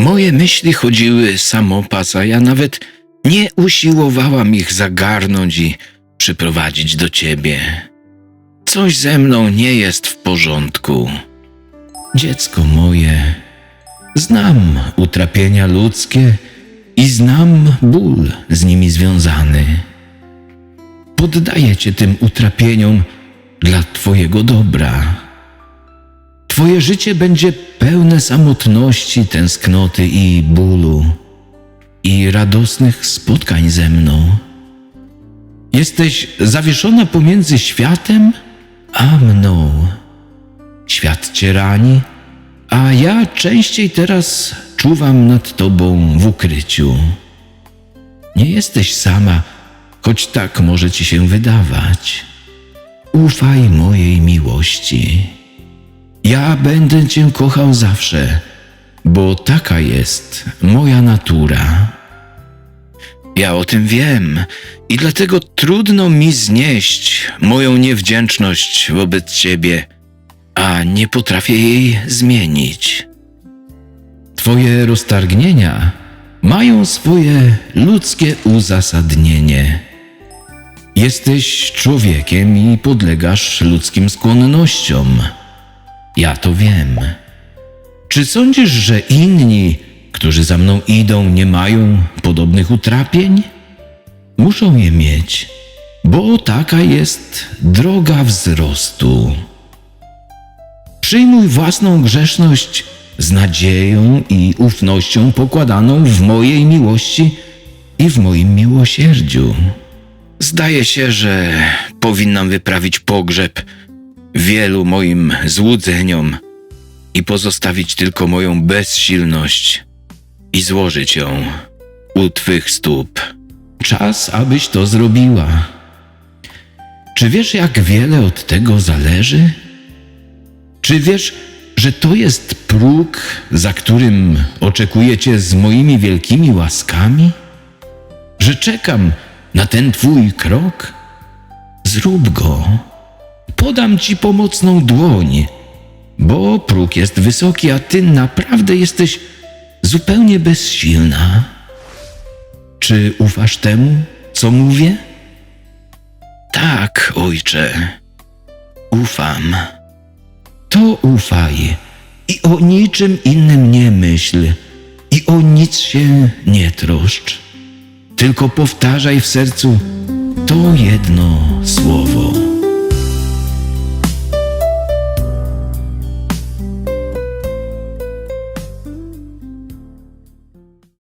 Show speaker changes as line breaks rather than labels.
Moje myśli chodziły samopas, a ja nawet nie usiłowałam ich zagarnąć i przyprowadzić do ciebie. Coś ze mną nie jest w porządku. Dziecko moje, znam utrapienia ludzkie i znam ból z nimi związany. Poddaję cię tym utrapieniom dla Twojego dobra. Twoje życie będzie pełne samotności, tęsknoty i bólu, i radosnych spotkań ze mną. Jesteś zawieszona pomiędzy światem a mną. Świat cię rani, a ja częściej teraz czuwam nad tobą w ukryciu. Nie jesteś sama, choć tak może ci się wydawać. Ufaj mojej miłości. Ja będę Cię kochał zawsze, bo taka jest moja natura. Ja o tym wiem i dlatego trudno mi znieść moją niewdzięczność wobec Ciebie, a nie potrafię jej zmienić. Twoje roztargnienia mają swoje ludzkie uzasadnienie. Jesteś człowiekiem i podlegasz ludzkim skłonnościom. Ja to wiem. Czy sądzisz, że inni, którzy za mną idą, nie mają podobnych utrapień? Muszą je mieć, bo taka jest droga wzrostu. Przyjmuj własną grzeszność z nadzieją i ufnością pokładaną w mojej miłości i w moim miłosierdziu. Zdaje się, że powinnam wyprawić pogrzeb wielu moim złudzeniom i pozostawić tylko moją bezsilność i złożyć ją u Twych stóp. Czas, abyś to zrobiła. Czy wiesz, jak wiele od tego zależy? Czy wiesz, że to jest próg, za którym oczekuję Cię z moimi wielkimi łaskami? Że czekam na ten Twój krok? Zrób go. Podam Ci pomocną dłoń, bo próg jest wysoki, a Ty naprawdę jesteś zupełnie bezsilna. Czy ufasz temu, co mówię? Tak, ojcze. Ufam. To ufaj i o niczym innym nie myśl i o nic się nie troszcz. Tylko powtarzaj w sercu to jedno słowo.